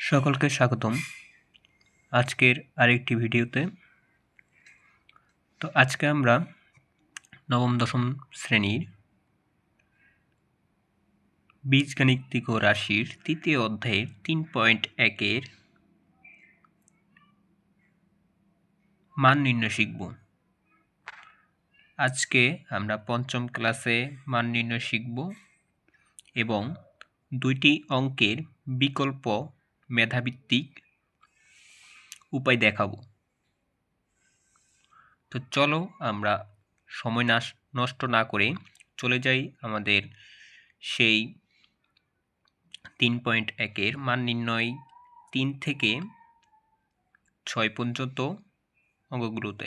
সকলকে স্বাগতম আজকের আরেকটি ভিডিওতে। তো আজকে আমরা নবম, দশম শ্রেণির বীজগাণিতিক রাশির তৃতীয় অধ্যায়ের তিন পয়েন্ট একের মান নির্ণয় শিখব। আজকে আমরা পঞ্চম ক্লাসে মান নির্ণয় শিখব এবং দুইটি অঙ্কের বিকল্প মেধাভিত্তিক উপায় দেখাবো। তো চলো আমরা সময় নষ্ট না করে চলে যাই আমাদের সেই তিন পয়েন্ট একের মান নির্ণয় তিন থেকে ছয় পর্যন্ত অঙ্কগুলোতে।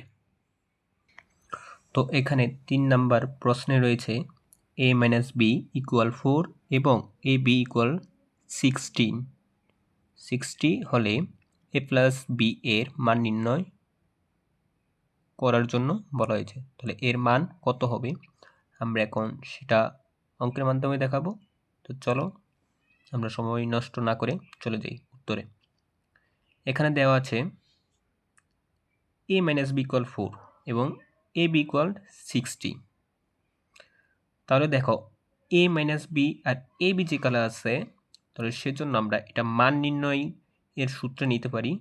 তো এখানে তিন নাম্বার প্রশ্নে রয়েছে A minus B equal four এবং A B equal sixteen sixty হলে এ প্লাস বি এর মান নির্ণয় করার জন্য বলা হয়েছে। তাহলে এর মান কত হবে? আমরা এখন সেটা অঙ্কের মাধ্যমে দেখাবো। তো চলো, আমরা সময় নষ্ট না করে চলে যাই উত্তরে। এখানে দেওয়া আছে A minus B equal four এবং এ বি ইকুয়াল সিক্সটি তাহলে দেখো এ মাইনাস বি আর এ বি যে কালার আছে তাহলে সেজন্য আমরা এটা মান নির্ণয় এর সূত্র নিতে পারি।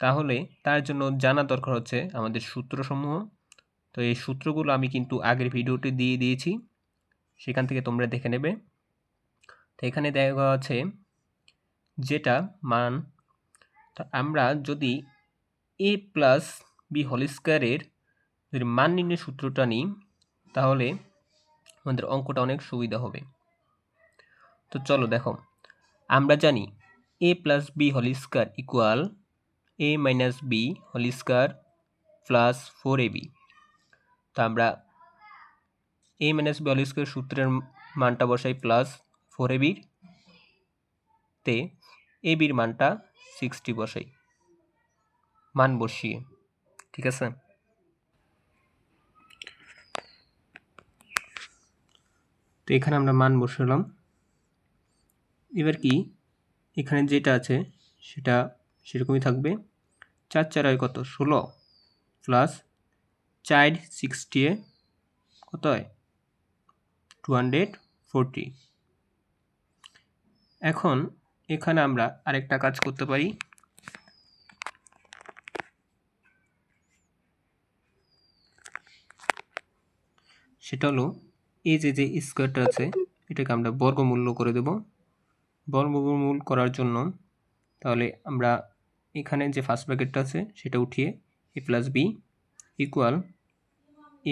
তাহলে তার জন্য জানা দরকার হচ্ছে আমাদের সূত্রসমূহ। তো এই সূত্রগুলো আমি কিন্তু আগের ভিডিওটি দিয়ে দিয়েছি। সেখান থেকে তোমরা দেখে নেবে। তো এখানে দেখা আছে যেটা মান আমরা যদি এ প্লাস বি হোল স্কোয়ারের যদি মান নির্ণয় সূত্রটা নিই, তাহলে আমাদের অঙ্কটা অনেক সুবিধা হবে। তো চলো দেখো। আমরা জানি A plus B whole square equal A minus B whole square plus four A B তো আমরা A minus B whole square সূত্রের মানটা বসাই প্লাস ফোর এ বির তে এ বির মানটা সিক্সটি বসাই। মান বসিয়ে, ঠিক আছে? তো এখানে আমরা মান বসালাম এবার কি? এখানে যেটা আছে, সেটা সেরকমই থাকবে। চার চার হয় কত? ষোলো প্লাস চার সিক্সটি এ কত হয়? টু হান্ড্রেড ফোরটি এখন এখানে আমরা আরেকটা কাজ করতে পারি। সেটা হলো, এই যে যে স্কোয়ারটা আছে, এটাকে আমরা বর্গমূল্য করে দেব। বর্গমূল করার জন্য, তাহলে আমরা এখানে যে ফার্স্ট ব্র্যাকেটটা আছে, সেটা উঠিয়ে এ প্লাস বি ইকুয়াল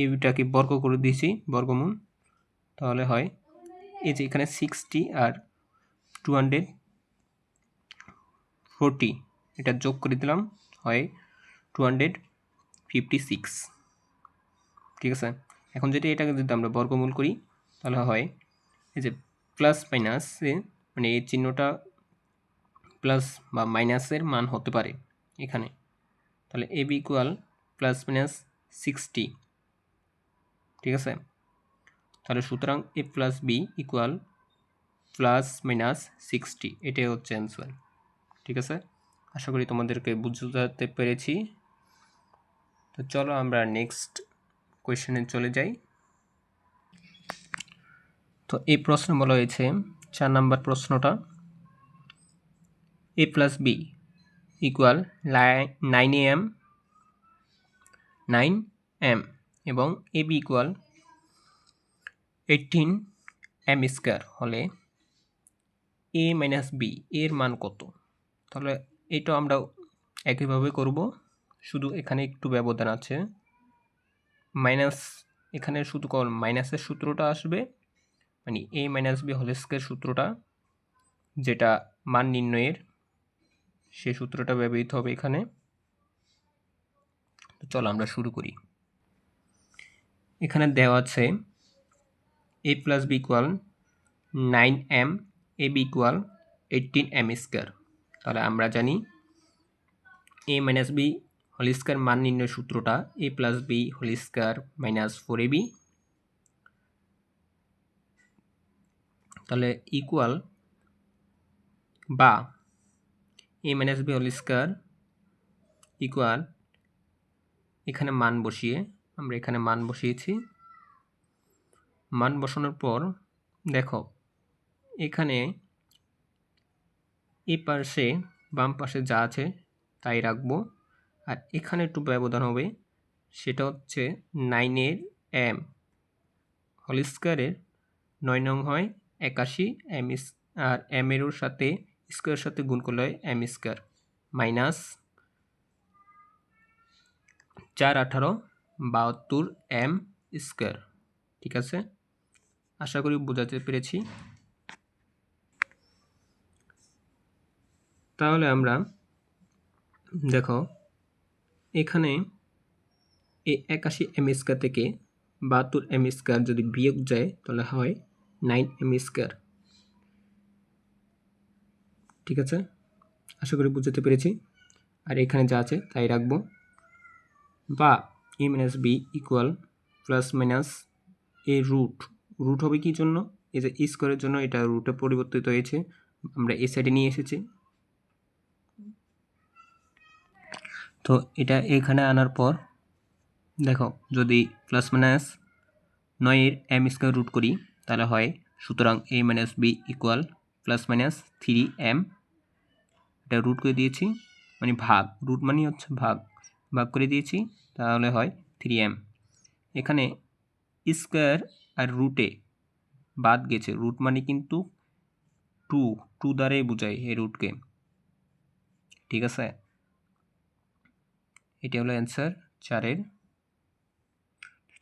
এটাকে বর্গ করে দিয়েছি বর্গমূল। তাহলে হয় এই যে এখানে সিক্সটি আর টু হান্ড্রেড ফোরটি এটা যোগ করে দিলাম, হয় টু হান্ড্রেড ফিফটি সিক্স ঠিক আছে? এখন যদি এটাকে যদি আমরা বর্গমূল করি, তাহলে হয় এই যে প্লাস মাইনাসে মানে এই চিহ্নটা প্লাস বা মাইনাসের মান হতে পারে এখানে। তাহলে A B equal plus minus sixty ঠিক আছে? তাহলে সুতরাং A plus B equal plus minus sixty এটাই হচ্ছে অ্যান্সার ঠিক আছে? আশা করি তোমাদেরকে বুঝতে পেরেছি। তো চলো আমরা নেক্সট কোয়েশ্চেনে চলে যাই। তো এই প্রশ্ন বলা হয়েছে চার নাম্বার প্রশ্নটা, A plus B equal nine A M, nine M এবং A B equal eighteen M square হলে এ মাইনাস বি এর মান কত? তাহলে এটা আমরা একইভাবে করব। শুধু এখানে একটু ব্যবধান আছে। মাইনাস, এখানে শুধু মাইনাসের সূত্রটা আসবে। মানে A minus B whole square সূত্রটা, যেটা মান নির্ণয়ের সে সূত্রটা ব্যবহৃত হবে এখানে। চলো আমরা শুরু করি। এখানে দেওয়া আছে A plus B equal nine M A B equal eighteen M square তাহলে আমরা জানি A minus B whole square মান নির্ণয় সূত্রটা A plus B whole square minus four A B তাহলে ইকুয়াল বা A minus B whole square equal এখানে মান বসিয়ে, আমরা এখানে মান বসিয়েছি। মান বসানোর পর, দেখো, এখানে এই পাশে বাম পাশে যা আছে তাই রাখব। আর এখানে একটু ব্যবধান হবে, সেটা হচ্ছে নাইনের এম হল স্কোয়ারের নয় নং হয় একাশি এম আর এম এর সাথে স্কোয়ারের সাথে গুণ করলে হয় এম স্কোয়ার। মাইনাস চার আঠারো বাহাত্তর এম স্কোয়ার। ঠিক আছে? আশা করি বোঝাতে পেরেছি। তাহলে আমরা দেখো, এখানে এই একাশি এম স্কোয়ার থেকে বাহাত্তর এম স্কোয়ার যদি বিয়োগ যায়, তাহলে হয় নাইন এম স্কোয়ার। ঠিক আছে? আশা করি বুঝতে পেরেছি। আর এখানে যা আছে তাই রাখব। বা A minus B equal plus minus A root root হবে কি জন্য? এই যে স্কোয়ারের জন্য এটা রুটে পরিবর্তিত হয়েছে। আমরা এ সাইডে নিয়ে এসেছি। তো এটা এখানে আনার পর, দেখো, যদি প্লাস মাইনাস নয়ের এম স্কোয়ার রুট করি তাহলে হয়, সুতরাং A minus B equal plus minus three M এটা রুট করে দিয়েছি মানে ভাগ রুট মানে হচ্ছে ভাগ ভাগ করে দিয়েছি, তাহলে হয় থ্রি এম এখানে স্কোয়ার আর রুটে বাদ গেছে রুট মানে কিন্তু টু টু দ্বারাই বোঝায় এই রুটকে ঠিক আছে? এটি হলো অ্যান্সার চারের।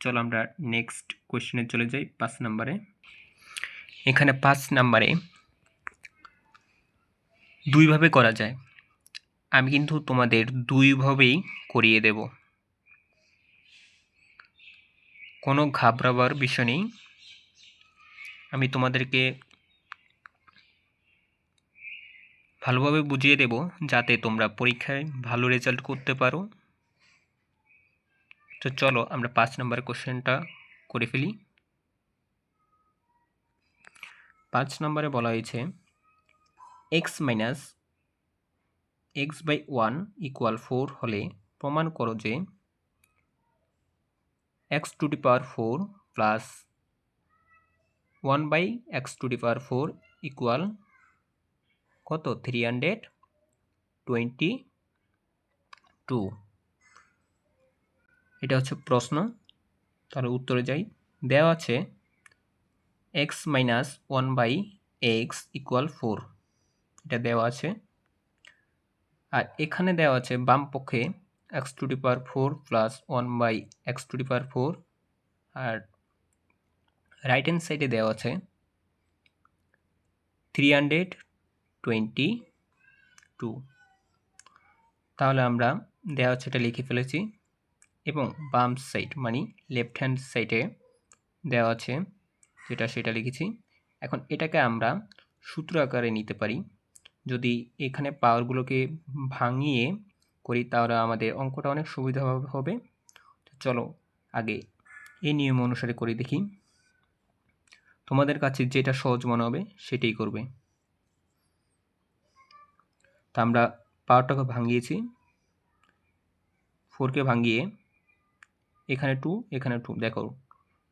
চলো আমরা নেক্সট কোয়েশ্চেনে চলে যাই, পাঁচ নাম্বারে। এখানে পাঁচ নাম্বারে দুইভাবে করা যায়। আমি কিন্তু তোমাদের দুইভাবেই করিয়ে দেব। কোনো ঘাবড়াবার বিষয় নেই। আমি তোমাদেরকে ভালোভাবে বুঝিয়ে দেব যাতে তোমরা পরীক্ষায় ভালো রেজাল্ট করতে পারো। তো চলো আমরা পাঁচ নম্বর কোশ্চেনটা করে ফেলি। পাঁচ নম্বরে বলা হয়েছে X minus X by one equal four হলে প্রমাণ করো যে X to the power four plus one by X to the power four equal কত? থ্রি হান্ড্রেড টোয়েন্টি টু এটা হচ্ছে প্রশ্ন। তাহলে উত্তরে যাই। দেওয়া আছে X minus one by X equal four এটা দেওয়া আছে। আর এখানে দেওয়া আছে বাম পক্ষে X to the power four plus one by X to the power four R right hand সাইডে দেওয়া আছে থ্রি হান্ড্রেড টোয়েন্টি টু তাহলে আমরা দেওয়া হচ্ছে এটা লিখে ফেলেছি। এবং বাম সাইড মানে লেফট হ্যান্ড সাইডে দেওয়া আছে যেটা সেটা লিখেছি। এখন এটাকে আমরা সূত্র আকারে নিতে পারি। যদি এখানে পাওয়ারগুলোকে ভাঙিয়ে করি তাহলে আমাদের অঙ্কটা অনেক সুবিধা হবে চলো আগে এই নিয়ম অনুসারে করে দেখি। তোমাদের কাছে যেটা সহজ মনে হবে সেটাই করবে। তা আমরা পাওয়ারটাকে ভাঙিয়েছি। ফোরকে ভাঙিয়ে এখানে টু এখানে টু দেখো।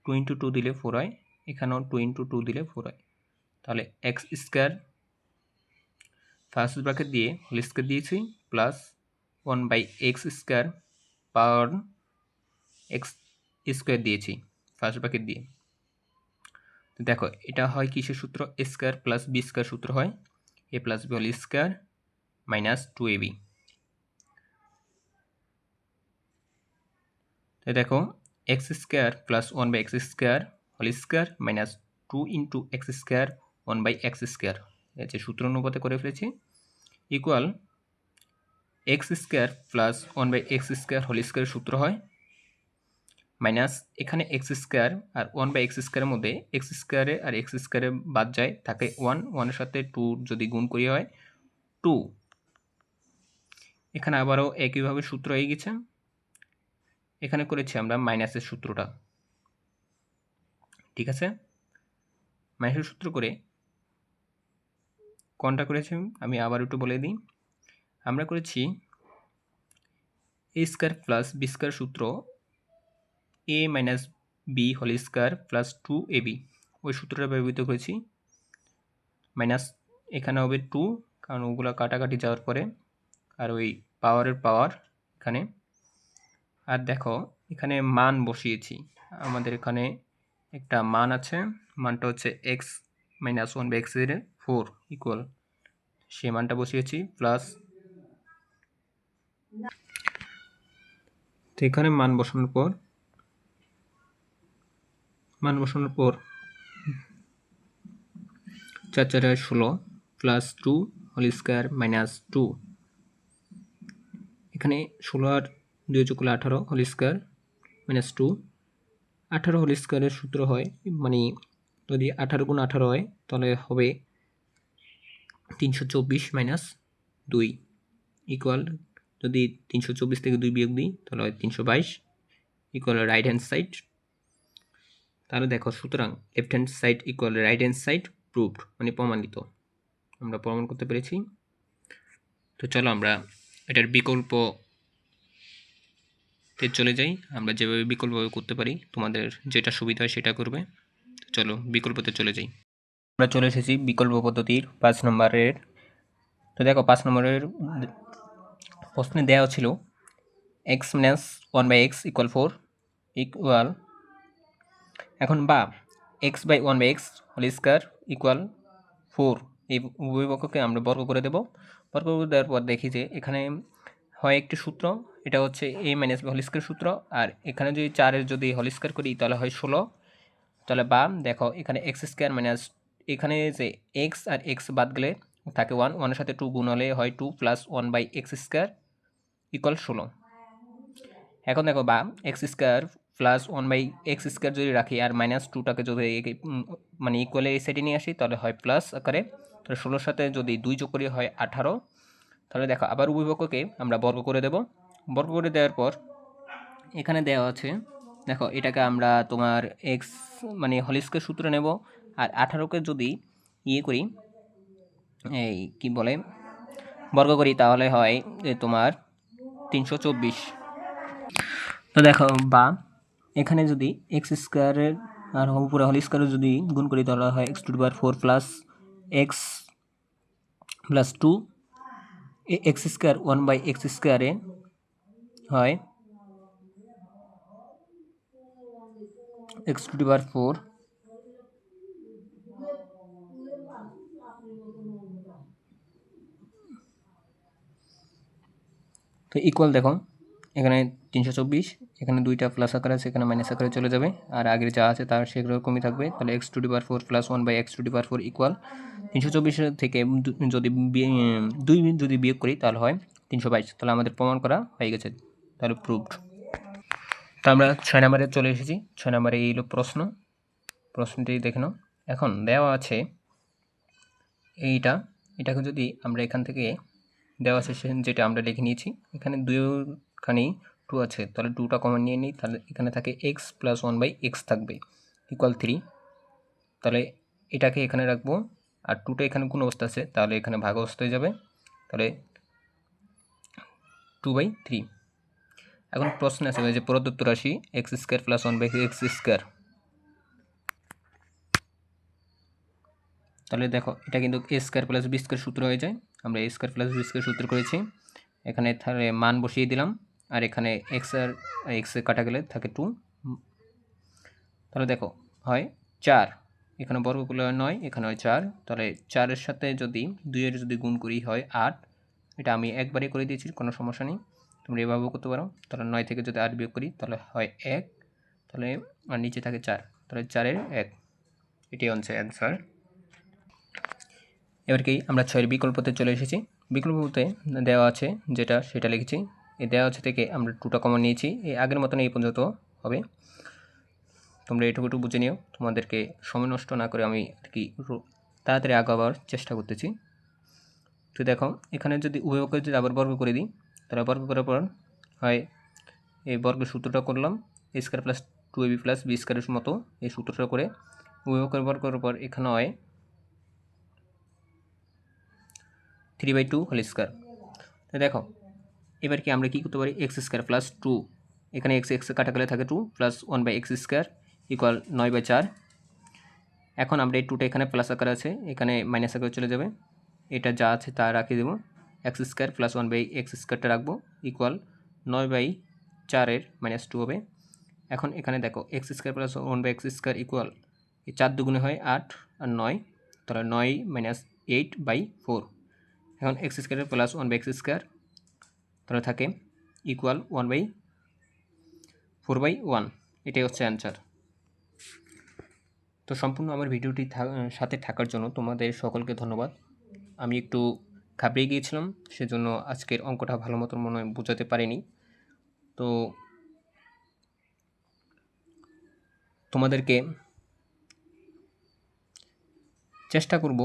টু ইন্টু টু দিলে ফোর হয়। এখানেও টু ইন্টু টু দিলে ফোর হয়। তাহলে এক্স স্কোয়ার ফার্স্ট ব্র্যাকেট দিয়ে হোল স্কোয়ার দিয়েছি plus one by X square power X square দিয়েছি ফার্স্ট ব্র্যাকেট দিয়ে। দেখো, এটা হয় কিসের সূত্র? স্কোয়ার প্লাস বি স্কোয়ার সূত্র হয়। A plus B whole square minus two A B তো দেখো X square plus one by X square whole square minus two into X square one by X square যে সূত্র অনুপাতে করে ফেলেছি। Equal X square plus one by X square whole square সূত্র হয়। Minus এখানে এক্স স্কোয়ার আর one by X স্কোয়ারের মধ্যে এক্স স্কোয়ারে আর এক্স স্কোয়ারে বাদ যায়, থাকে ওয়ান ওয়ানের সাথে টু যদি গুণ করি হয় টু এখানে আবারও একইভাবে সূত্র হয়ে গেছে এখানে করেছি আমরা মাইনাসের সূত্রটা। ঠিক আছে? মাইনাসের সূত্র করে কোনটা করেছি? আমি আবার একটু বলে দিই। আমরা করেছি A square plus B square সূত্র A minus B whole square plus two A B ওই সূত্রটা ব্যবহৃত করেছি। মাইনাস এখানে হবে টু কারণ ওগুলো কাটাকাটি যাওয়ার পরে আর ওই পাওয়ারের পাওয়ার এখানে। আর দেখো, এখানে মান বসিয়েছি। আমাদের এখানে একটা মান আছে, মানটা হচ্ছে এক্স মাইনাস ওয়ান বাই এক্সের ফোর ইকুয়াল সে মানটা বসিয়েছি প্লাস তো এখানে মান বসানোর পর, মান বসানোর পর চার চার ষোলো plus two whole square minus two এখানে ষোলো আর দুই চুকুলো আঠারো হোল স্কোয়ার মাইনাস টু আঠারো হোল স্কোয়ারের সূত্র হয় মানে যদি আঠারো গুণ আঠারো হয়, তাহলে হবে তিনশো চব্বিশ মাইনাস দুই ইকুয়াল যদি তিনশো চব্বিশ থেকে দুই বিয়োগ দিই, তাহলে হয় তিনশো বাইশ ইকুয়াল রাইট হ্যান্ড সাইড তাহলে দেখো, সুতরাং left hand side equal right hand side proved মানে প্রমাণিত। আমরা প্রমাণ করতে পেরেছি। তো চলো আমরা এটার বিকল্প তে চলে যাই, আমরা যেভাবে বিকল্পভাবে করতে পারি, তোমাদের যেটা সুবিধা হয় সেটা করবে। চলো, বিকল্পতে চলে যাই। আমরা চলে এসেছি বিকল্প পদ্ধতির পাঁচ নম্বরের। তো দেখো, পাঁচ নম্বরের প্রশ্নে দেওয়া ছিল X minus one by X equal four equal এখন বা X by one by X whole square equal four এই উভয় পক্ষকে আমরা বর্গ করে দেব। বর্গ করে দেওয়ার পর দেখি যে এখানে হয় একটি সূত্র, এটা হচ্ছে এ মাইনাস হোল স্কোয়ার সূত্র। আর এখানে যদি চারের যদি হোল স্কোয়ার করি, তাহলে হয় ষোলো। তাহলে বা দেখো এখানে এক্স স্কোয়ার মাইনাস এখানে যে এক্স আর এক্স বাদ গেলে থাকে ওয়ান ওয়ানের সাথে টু গুণ হলে হয় two plus one by X square equal ষোলো। এখন দেখো বা X square plus one by X square যদি রাখি আর মাইনাস টুটাকে যদি মানে ইকুয়ালে এই সাইডে নিয়ে আসি, তাহলে হয় প্লাস আকারে। তাহলে ষোলোর সাথে যদি দুই যোগ করি হয় আঠারো। তাহলে দেখো, আবার উভয়পক্ষকে আমরা বর্গ করে দেব। বর্গ করে দেওয়ার পর এখানে দেওয়া আছে, দেখো, এটাকে আমরা তোমার এক্স মানে হলিস্কের সূত্র নেব। আর আঠারোকে যদি ইয়ে করি, এই কি বলে, বর্গ করি, তাহলে হয় তোমার তিনশো চব্বিশ। তো দেখো, বা এখানে যদি এক্স স্কোয়ারের আর উপরে হল স্কোয়ারের যদি গুণ করি, তাহলে হয় X to power four plus X plus two X square, one by X স্কোয়ারে হয় X to the power four. তো ইকুয়াল দেখো, এখানে তিনশো চব্বিশ এখানে দুইটা প্লাস আকার আছে, এখানে মাইনাস আকারে চলে যাবে। আর আগের যা আছে তার সেরকমই থাকবে। তাহলে X to the power four plus one by X to the power four equal তিনশো চব্বিশের থেকে যদি দুই যদি বিয়োগ করি তাহলে হয় তিনশো বাইশ। তাহলে আমাদের প্রমাণ করা হয়ে গেছে, তাহলে প্রুভড তো আমরা ছয় নম্বরে চলে এসেছি। ছয় নম্বরে এই হলো প্রশ্ন। প্রশ্নটি দেখে নাও। এখন দেওয়া আছে এইটা। এটাকে যদি আমরা এখান থেকে দেওয়া আছে যেটা আমরা লিখে নিয়েছি, এখানে দুইখানেই টু আছে, তাহলে টুটা কমন নিয়ে নিই, তাহলে এখানে থাকে X plus one by X থাকবে ইকুয়াল থ্রি তাহলে এটাকে এখানে রাখব, আর টুটা এখানে কোন অবস্থা আছে, তাহলে এখানে ভাগ অবস্থায় যাবে, তাহলে টু বাই থ্রি এখন প্রশ্ন আছে যে প্রদত্ত রাশি X square plus one by X square তাহলে দেখো, এটা কিন্তু A square plus B square সূত্র হয়ে যায়, আমরা A square plus B square সূত্র করেছি, এখানে তাহলে মান বসিয়ে দিলাম। আর এখানে এক্স আর এক্সে কাটা গেলে থাকে টু তাহলে দেখো, হয় চার। এখানে বর্গগুলো নয়, এখানে হয় চার। তাহলে চারের সাথে যদি দুইয়ের যদি গুণ করি হয় আট, এটা আমি একবারই করে দিয়েছি, কোনো সমস্যা নেই। তোমরা এভাবেও করতে পারো। তাহলে নয় থেকে যদি আট বিয়োগ করি, তাহলে হয় এক। তাহলে আর নিচে থাকে চার। তাহলে চারের এক। এটি হচ্ছে অ্যান্সার এবার কি, আমরা ছয়ের বিকল্পতে চলে এসেছি। বিকল্পতে দেওয়া আছে যেটা, সেটা লিখেছি। দেওয়া আছে থেকে আমরা টুটা কমন নিয়েছি। এই আগের মতন এই পর্যন্ত হবে। তোমরা এটুকু একটু বুঝে নিও। তোমাদেরকে সময় নষ্ট না করে আমি আর কি তাড়াতাড়ি আগাবার চেষ্টা করতেছি। তো দেখো, এখানে যদি উভয়কে যদি আবার বর্গ করে দিই, তাহলে বর্গ করার পর হয়, এই বর্গের সূত্রটা করলাম A square plus two A B plus B স্কোয়ারের মতো এই সূত্রটা করে উভয়কের বর্গ করার পর এখানে হয় three by two whole square তো দেখো এবার কি আমরা কী করতে পারি? এক্স স্কোয়ার প্লাস টু এখানে এক্স এক্স কাটা গেলে থাকে two plus one by X square equal নয় বাই চার এখন আমরা এই টুটা এখানে প্লাস আকার আছে। এখানে মাইনাস আকারে চলে যাবে। এটা যা আছে তা রাখিয়ে দেবো। X square plus one by X স্কোয়ারটা রাখব। ইকুয়াল নয় বাই চারের মাইনাস টু হবে। এখন এখানে দেখো X square plus one by X square equal চার দুগুণে হয় আট আর নয়। তাহলে নয় মাইনাস এইট বাই ফোর এখন X square plus one by X square তাহলে থাকে equal one by four by one এটাই হচ্ছে অ্যান্সার তো সম্পূর্ণ আমার ভিডিওটি সাথে থাকার জন্য তোমাদের সকলকে ধন্যবাদ। আমি একটু ঘাবড়িয়ে গিয়েছিলাম, সেজন্য আজকের অঙ্কটা ভালো মতো মনে হয় বোঝাতে পারিনি। তো তোমাদেরকে চেষ্টা করব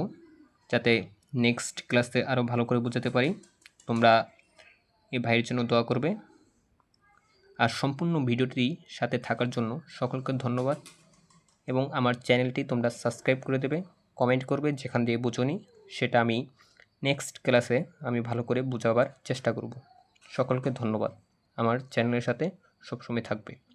যাতে নেক্সট ক্লাসে আরও ভালো করে বোঝাতে পারি। তোমরা এই ভাইয়ের জন্য দোয়া করবে। আর সম্পূর্ণ ভিডিওটি সাথে থাকার জন্য সকলকে ধন্যবাদ। এবং আমার চ্যানেলটি তোমরা সাবস্ক্রাইব করে দেবে, কমেন্ট করবে যেখান দিয়ে বোঝনি, সেটা আমি নেক্সট ক্লাসে আমি ভালো করে বোঝাবার চেষ্টা করব। সকলকে ধন্যবাদ। আমার চ্যানেলের সাথে সবসময় থাকবে।